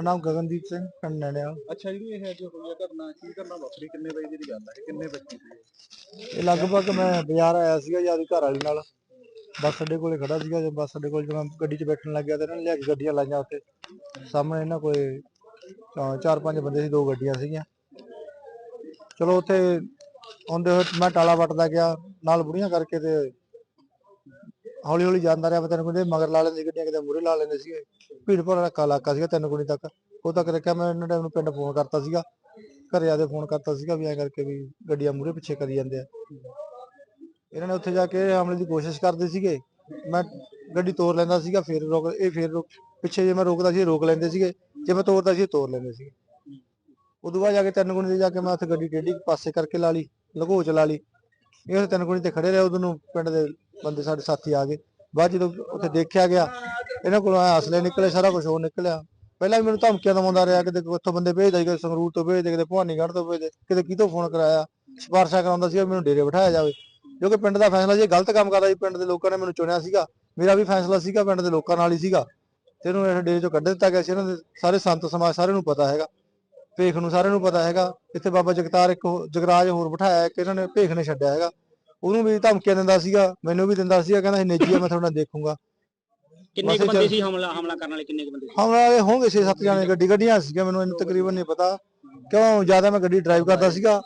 ਨਾਮ ਗਗਨਦੀਪ ਸਿੰਘ ਪਿੰਡ ਨੈਣਿਆਲ ਅੱਛਾ ਜਿਹੜੀ ਇਹ ਅੱਜ ਹੋਈ ਹੈ ਘਟਨਾ ਕੀ ਘਟਨਾ ਵਾਪਰੀ? ਕਿੰਨੇ ਵਜੇ ਦੀ ਗੱਲ ਹੈ? ਕਿੰਨੇ ਬੱਚੇ ਸੀ ਇਹ ਲਗਭਗ ਮੈਂ ਬਾਜ਼ਾਰ ਆਇਆ ਸੀਗਾ ਜਿਆਦੀ ਘਰ ਵਾਲੀ ਨਾਲ। ਬੱਸ ਅੱਡੇ ਕੋਲੇ ਖੜਾ ਸੀਗਾ ਜੇ ਬੱਸ ਅੱਡੇ ਕੋਲ ਜਦੋਂ ਗੱਡੀ 'ਚ ਬੈਠਣ ਲੱਗਿਆ ਤੇ ਇਹਨਾਂ ਨੇ ਲਿਆ ਕੇ ਗੱਡੀਆਂ ਲਾਈਆਂ ਉੱਥੇ। ਸਾਹਮਣੇ ਇਹਨਾਂ ਕੋਲੇ ਚਾ- ਚਾਰ ਪੰਜ ਬੰਦੇ ਸੀ ਦੋ ਗੱਡੀਆਂ ਸੀਗੀਆਂ। ਚਲੋ ਉੱਥੇ ਆਉਂਦੇ ਹੋਏ ਮੈਂ ਟਾਲਾ ਵੱਟਦਾ ਗਿਆ ਨਾਲ ਬੁੜੀਆਂ ਕਰਕੇ ਤੇ ਹੌਲੀ ਹੌਲੀ ਜਾਂਦਾ ਰਿਹਾ ਪਤਾ ਨਹੀਂ ਕੋਈ ਮਗਰ ਲਾ ਲੈਂਦੇ ਗੱਡੀਆਂ, ਕਿਤੇ ਮੂਰੇ ਲਾ ਲੈਂਦੇ ਸੀਗੇ। ਭੀੜ ਭਾੜ ਵਾਲਾ ਇਲਾਕਾ ਸੀਗਾ ਤਿੰਨ ਕੁੜੀ ਤੱਕ। ਉਹ ਤੱਕ ਦੇਖਿਆ ਮੈਂ, ਇਹਨਾਂ ਟਾਈਮ ਨੂੰ ਪਿੰਡ ਫੋਨ ਕਰਤਾ ਸੀਗਾ। ਘਰੇ ਆ ਕੇ ਫੋਨ ਕਰਤਾ ਸੀਗਾ ਵੀ ਐਂ ਕਰਕੇ ਵੀ ਗੱਡੀਆਂ ਮੂਰੇ ਪਿੱਛੇ ਕਰੀ ਜਾਂਦੇ ਆ। ਇਹਨਾਂ ਨੇ ਉੱਥੇ ਜਾ ਕੇ ਹਮਲੇ ਦੀ ਕੋਸ਼ਿਸ਼ ਕਰਦੇ ਸੀਗੇ। ਮੈਂ ਗੱਡੀ ਤੋੜ ਲੈਂਦਾ ਸੀਗਾ, ਫਿਰ ਰੋਕ, ਇਹ ਫਿਰ ਰੁਕ, ਪਿੱਛੇ ਜੇ ਮੈਂ ਰੋਕਦਾ ਸੀ ਰੋਕ ਲੈਂਦੇ ਸੀਗੇ। ਜੇ ਮੈਂ ਤੋੜਦਾ ਸੀ, ਇਹ ਤੋੜ ਲੈਂਦੇ ਸੀਗੇ। ਉਦੋਂ ਬਾਅਦ ਜਾ ਕੇ ਤਿੰਨ ਗੁਣੀ ਤੇ ਜਾ ਕੇ ਮੈਂ ਉੱਥੇ ਗੱਡੀ ਟੇਢੀ ਪਾਸੇ ਕਰਕੇ ਲਾ ਲਈ ਲਘੋ ਚ ਲਾ ਲਈ। ਇਹ ਤਿੰਨ ਗੁਣੀ ਤੇ ਖੜੇ ਰਹੇ, ਉਦੋਂ ਨੂੰ ਪਿੰਡ ਦੇ ਬੰਦੇ ਸਾਡੇ ਸਾਥੀ ਆ ਗਏ। ਬਾਅਦ ਜਦੋਂ ਉੱਥੇ ਦੇਖਿਆ ਗਿਆ, ਇਹਨਾਂ ਕੋਲੋਂ ਐਂ ਅਸਲੇ ਨਿਕਲੇ, ਸਾਰਾ ਕੁਝ ਹੋਰ ਨਿਕਲਿਆ। ਪਹਿਲਾਂ ਵੀ ਮੈਨੂੰ ਧਮਕੀਆਂ ਦਵਾਉਂਦਾ ਰਿਹਾ, ਕਿਤੇ ਉੱਥੋਂ ਬੰਦੇ ਭੇਜਦਾ ਸੀ, ਕਿਤੇ ਸੰਗਰੂਰ ਤੋਂ ਭੇਜਦੇ, ਕਿਤੇ ਭਵਾਨੀਗੜ੍ਹ ਤੋਂ ਭੇਜਦੇ, ਕਿਤੇ ਕਿਤੋਂ ਫੋਨ ਕਰਾਇਆ। ਸਿਫਾਰਸ਼ਾਂ ਕਰਾਉਂਦਾ ਸੀ ਮੈਨੂੰ ਡੇਰੇ ਬਿਠਾਇਆ ਜਾਵੇ। ਕਿਉਂਕਿ ਪਿੰਡ ਦਾ ਫੈਸਲਾ ਜੇ ਗਲਤ ਕੰਮ ਕਰਦਾ ਸੀ, ਪਿੰਡ ਦੇ ਲੋਕਾਂ ਨੇ ਮੈਨੂੰ ਚੁਣਿਆ ਸੀਗਾ। ਮੇਰਾ ਵੀ ਫੈਸਲਾ ਸੀਗਾ, ਪਿੰਡ ਦੇ ਲੋਕਾਂ ਨਾਲ ਹੀ ਸੀਗਾ। ਤੇ ਇਹਨੂੰ ਇਹ ਡੇਰੇ ਚੋਂ ਕੱਢ ਦਿੱਤਾ ਗਿਆ ਸੀ, ਇਹਨਾਂ ਦੇ ਸਾਰੇ ਸੰਤ ਸਮਾਜ ਸਾਰਿਆਂ ਨੂੰ ਪਤਾ ਹੈਗਾ। ਭੇਖ ਨੂੰ ਸਾਰਿਆਂ ਨੂੰ ਪਤਾ ਹੈਗਾ। ਇੱਥੇ ਬਾਬਾ ਜਗਤਾਰ ਇੱਕ ਜਗਰਾਜ ਹੋਰ ਬਿਠਾਇਆ ਕਿ ਇਹਨਾਂ ਨੇ ਭੇਖ ਨੇ ਛੱਡਿਆ ਹੈਗਾ। ਉਹਨੂੰ ਵੀ ਧਮਕੀਆਂ ਦਿੰਦਾ ਸੀਗਾ ਮੈਨੂੰ ਵੀ ਦਿੰਦਾ ਸੀਗਾ ਕਹਿੰਦਾ ਇਹ ਨੇਜੀ ਆ ਮੈਂ ਤੁਹਾਡਾ ਦੇਖੂੰਗਾ। ਕਿੰਨੇ ਕੁ ਬੰਦੇ ਸੀ ਹਮਲਾ ਹਮਲਾ ਕਰਨ ਵਾਲੇ ਕਿੰਨੇ ਕੁ ਬੰਦੇ ਸੀ? ਹਮਲਾ ਵਾਲੇ ਹੋਣਗੇ 6-7 ਜਾਣੇ ਗੱਡੀ ਗੱਡੀਆਂ ਸੀਗੀਆਂ ਮੈਨੂੰ ਇਹਨੂੰ ਤਕਰੀਬਨ ਨਹੀਂ ਪਤਾ। ਕਿਉਂ ਜ਼ਿਆਦਾ ਮੈਂ ਗੱਡੀ ਡਰਾਈਵ ਕਰਦਾ ਸੀਗਾ।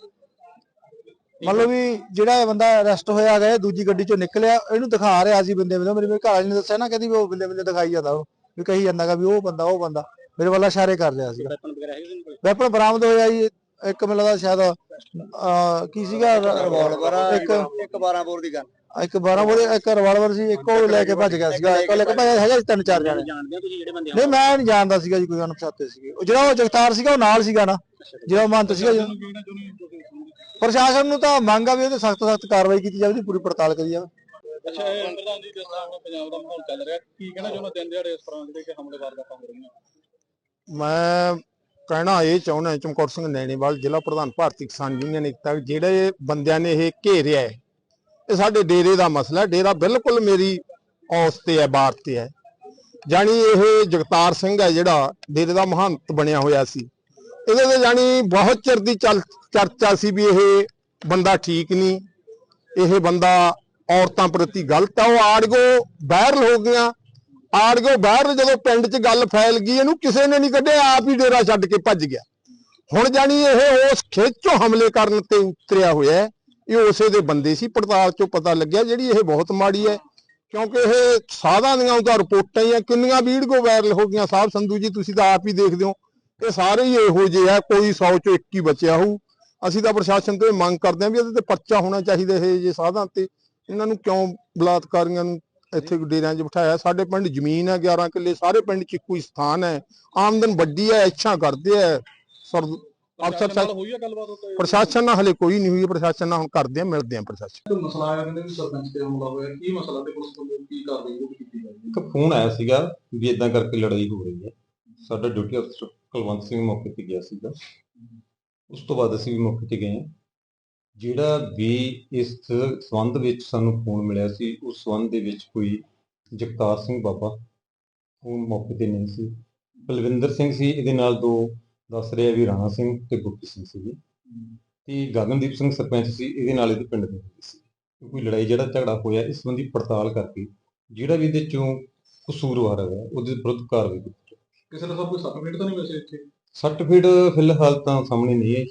ਮੰਨ ਲਓ ਵੀ ਜਿਹੜਾ ਇਹ ਬੰਦਾ ਅਰੈਸਟ ਹੋਇਆ ਗਿਆ ਦੂਜੀ ਗੱਡੀ ਚੋਂ ਨਿਕਲਿਆ ਇਹਨੂੰ ਦਿਖਾ ਰਿਹਾ ਸੀ ਬੰਦੇ ਬੰਦੇ ਮੇਰੇ ਘਰ ਵਾਲੀ ਨੇ ਦੱਸਿਆ ਨਾ ਕਹਿੰਦੀ ਵੀ ਉਹ ਬੰਦੇ ਬੰਦੇ ਦਿਖਾਈ ਜਾਂਦਾ ਉਹਨੂੰ ਵੀ ਕਹੀ ਜਾਂਦਾਗਾ ਵੀ ਉਹ ਬੰਦਾ ਉਹ ਬੰਦਾ। ਮੇਰੇ ਵੱਲ ਇਸ਼ਾਰੇ ਕਰ ਰਿਹਾ ਸੀਗਾ। ਵੈਪਨ ਵਗੈਰਾ ਹੈਗੇ ਸੀ ਵੈਪਨ ਬਰਾਮਦ ਹੋਇਆ ਜੀ ਇੱਕ ਮੈਨੂੰ ਲੱਗਦਾ ਸ਼ਾਇਦ ਅਹ, ਕੀ ਸੀਗਾ? ਇੱਕ ਇੱਕ 12 ਬੋਰ ਦੀ ਗੱਲ ਇੱਕ 12 ਬੋਲੇ ਇੱਕ ਰਿਵਾਲਵਰ ਸੀ ਇੱਕ ਉਹ ਲੈ ਕੇ ਭੱਜ ਗਿਆ ਸੀਗਾ। ਇੱਕ ਲੈ ਕੇ ਭੱਜਿਆ ਹੈਗਾ ਸੀ ਤਿੰਨ ਚਾਰ ਜਾਣੇ। ਜਾਣਦੇ ਹੋ ਤੁਸੀਂ ਜਿਹੜੇ ਬੰਦੇ ਨਹੀਂ ਮੈਂ ਨਹੀਂ ਜਾਣਦਾ ਸੀਗਾ ਜੀ ਕੋਈ ਅਣਪਛਾਤੇ ਸੀਗੇ। ਉਹ ਜਿਹੜਾ ਉਹ ਜਗਤਾਰ ਸੀਗਾ ਉਹ ਨਾਲ ਸੀਗਾ ਨਾ। ਜਿਹੜਾ ਉਹ ਮੰਤ ਸੀਗਾ ਜੀ। ਪ੍ਰਸ਼ਾਸਨ ਨੂੰ ਤਾਂ ਮੰਗ ਆ ਵੀ ਉਹਦੇ ਸਖਤ ਸਖਤ ਕਾਰਵਾਈ ਕੀਤੀ ਜਾਵੇ ਪੂਰੀ ਪੜਤਾਲ ਕਰੀ ਜਾਵੇ। ਅੱਛਾ ਇਹ ਪ੍ਰਧਾਨ ਜੀ ਜਿਸ ਤਰ੍ਹਾਂ ਹੁਣ ਪੰਜਾਬ ਦਾ ਮਾਹੌਲ ਚੱਲ ਰਿਹਾ ਕੀ ਕਹਿਣਾ ਚਾਹੁੰਦਾ ਦਿਨ ਦਿਹਾੜੇ ਇਸ ਤਰ੍ਹਾਂ ਜਿਹੜੇ ਕਿ ਹਮਲੇ ਵਾਰਦਾਤਾਂ ਹੋ ਰਹੀਆਂ? ਮੈਂ ਕਹਿਣਾ ਇਹ ਚਾਹੁੰਦਾ ਚਮਕੌਰ ਸਿੰਘ ਨੈਣੀਵਾਲ, ਜ਼ਿਲ੍ਹਾ ਪ੍ਰਧਾਨ ਭਾਰਤੀ ਕਿਸਾਨ ਯੂਨੀਅਨ ਏਕਤਾ, ਜਿਹੜੇ ਬੰਦਿਆਂ ਨੇ ਇਹ ਘੇਰਿਆ ਹੈ, ਇਹ ਸਾਡੇ ਡੇਰੇ ਦਾ ਮਸਲਾ ਹੈ, ਡੇਰਾ ਬਿਲਕੁਲ ਮੇਰੀ ਔਸ ਤੇ ਹੈ ਬਾਤ ਤੇ ਹੈ। ਜਾਣੀ ਇਹ ਜਗਤਾਰ ਸਿੰਘ ਹੈ ਜਿਹੜਾ ਡੇਰੇ ਦਾ ਮਹੰਤ ਬਣਿਆ ਹੋਇਆ ਸੀ। ਇਹਦੇ ਤੇ ਜਾਣੀ ਬਹੁਤ ਚਿਰ ਦੀ ਚੱਲ, ਚਰਚਾ ਸੀ ਵੀ ਇਹ ਬੰਦਾ ਠੀਕ ਨਹੀਂ, ਇਹ ਬੰਦਾ ਔਰਤਾਂ ਪ੍ਰਤੀ ਗਲਤ ਹੈ ਉਹ ਆੜਗੋ ਵਾਇਰਲ ਹੋ ਗਿਆ ਆੜਗੋ ਬਾਹਰ ਜਦੋਂ ਪਿੰਡ 'ਚ ਗੱਲ ਫੈਲ ਗਈ, ਇਹਨੂੰ ਕਿਸੇ ਨੇ ਨਹੀਂ ਕੱਢਿਆ, ਆਪ ਹੀ ਡੇਰਾ ਛੱਡ ਕੇ ਭੱਜ ਗਿਆ। ਹੁਣ ਜਾਣੀ ਇਹ ਉਸ ਖੇਚੋਂ ਹਮਲੇ ਕਰਨ ਤੇ ਉਤਰਿਆ ਹੋਇਆ ਇਹ ਉਸੇ ਦੇ ਬੰਦੇ ਸੀ, ਪੜਤਾਲ 'ਚੋਂ ਪਤਾ ਲੱਗਿਆ ਜਿਹੜੀ ਇਹ ਬਹੁਤ ਮਾੜੀ ਹੈ। ਕਿਉਂਕਿ ਇਹ ਸਾਧਾਂ ਦੀਆਂ ਉਹਦਾ ਰਿਪੋਰਟਾਂ ਹੀ ਆ, ਕਿੰਨੀਆਂ ਵੀਡੀਓ ਵਾਇਰਲ ਹੋ ਗਈਆਂ। ਸਾਹਿਬ ਸੰਧੂ ਜੀ, ਤੁਸੀਂ ਤਾਂ ਆਪ ਹੀ ਦੇਖਦੇ ਹੋ, ਇਹ ਸਾਰੇ ਹੀ ਇਹੋ ਜਿਹੇ ਆ, ਕੋਈ 100 ਚੋਂ ਇੱਕ ਹੀ ਬਚਿਆ ਹੋਊ। ਅਸੀਂ ਤਾਂ ਪ੍ਰਸ਼ਾਸਨ ਤੋਂ ਇਹ ਮੰਗ ਕਰਦੇ ਹਾਂ ਵੀ ਇਹਦੇ ਤੇ ਪਰਚਾ ਹੋਣਾ ਚਾਹੀਦਾ ਇਹ ਜੇ ਸਾਧਾਂ ਤੇ। ਇਹਨਾਂ ਨੂੰ ਕਿਉਂ ਬਲਾਤਕਾਰੀਆਂ ਨੂੰ ਇੱਥੇ ਡੇਰਿਆਂ 'ਚ ਬਿਠਾਇਆ। ਸਾਡੇ ਪਿੰਡ ਜ਼ਮੀਨ ਹੈ 11 ਕਿੱਲੇ। ਸਾਰੇ ਪਿੰਡ 'ਚ ਇੱਕੋ ਹੀ ਸਥਾਨ ਹੈ। ਆਮਦਨ ਵੱਡੀ ਹੈ ਇੱਛਾ ਕਰਦੇ ਆ ਸਰ ਅਫਸਰ ਸਾਹਿਬ ਹੋਈ ਹੈ ਗੱਲਬਾਤ ਉੱਤੇ ਪ੍ਰਸ਼ਾਸਨ ਨਾਲ ਹਲੇ ਕੋਈ ਨਹੀਂ ਹੋਈ ਹੈ, ਪ੍ਰਸ਼ਾਸਨ ਨਾਲ ਹੁਣ ਕਰਦੇ ਆ ਮਿਲਦੇ ਆ ਪ੍ਰਸ਼ਾਸਨ। ਮਸਲਾ ਆਇਆ ਕਹਿੰਦੇ ਵੀ ਸਰਪੰਚ ਤੇ ਹਮਲਾ ਹੋਇਆ। ਕੀ ਮਸਲਾ ਤੇ ਪੁਲਿਸ ਵੱਲੋਂ ਕੀ ਕਾਰਵਾਈ ਕੀਤੀ ਜਾਂਦੀ ਇੱਕ ਫੋਨ ਆਇਆ ਸੀਗਾ ਵੀ ਇਦਾਂ ਕਰਕੇ ਲੜਾਈ ਹੋ ਰਹੀ ਹੈ। ਸਾਡਾ ਡਿਊਟੀ ਅਫਸਰ ਕੁਲਵੰਤ ਸਿੰਘ ਮੌਕੇ ਤੇ ਗਿਆ ਸੀਗਾ। ਉਸ ਤੋਂ ਬਾਅਦ ਅਸੀਂ ਵੀ ਮੌਕੇ ਤੇ ਗਏ ਹਾਂ। ਜਿਹੜਾ ਵੀ ਇਸ ਸੰਬੰਧ ਵਿੱਚ ਸਾਨੂੰ ਫੋਨ ਮਿਲਿਆ ਸੀ ਉਸ ਸੰਬੰਧ ਦੇ ਵਿੱਚ ਕੋਈ ਜਗਤਾਰ ਸਿੰਘ ਬਾਬਾ ਉਹ ਮੌਕੇ ਤੇ ਨਹੀਂ ਸੀ। ਬਲਵਿੰਦਰ ਸਿੰਘ ਸੀ ਇਹਦੇ ਨਾਲ ਦੋ ਦੱਸ ਰਿਹਾ ਵੀ ਰਾਣਾ ਸਿੰਘ ਤੇ ਗੁਰਪ੍ਰੀਤ ਸਿੰਘ ਸੀ ਤੇ ਗਗਨਦੀਪ ਸਿੰਘ ਸਰਪੰਚ ਸੀ ਇਹਦੇ ਨਾਲ ਇਹਦੇ ਪਿੰਡ ਦੇ ਸੀ। ਕੋਈ ਲੜਾਈ ਜਿਹੜਾ ਝਗੜਾ ਹੋਇਆ ਇਸ ਸੰਬੰਧੀ ਪੜਤਾਲ ਕਰਕੇ ਜਿਹੜਾ ਵੀ ਇਹਦੇ ਚੋਂ ਕਸੂਰਵਾਰ ਹੈ ਉਹਦੇ ਵਿਰੁੱਧ ਕਾਰਵਾਈ ਕੀਤੀ ਕਿਸੇ ਦਾ ਸਭ ਕੋਈ ਸਰਟੀਫਿਕੇਟ ਤਾਂ ਨਹੀਂ ਵੈਸੇ ਇੱਥੇ? ਸਰਟੀਫਿਕੇਟ ਫਿਲਹਾਲ ਤਾਂ ਸਾਹਮਣੇ ਨਹੀਂ ਹੈ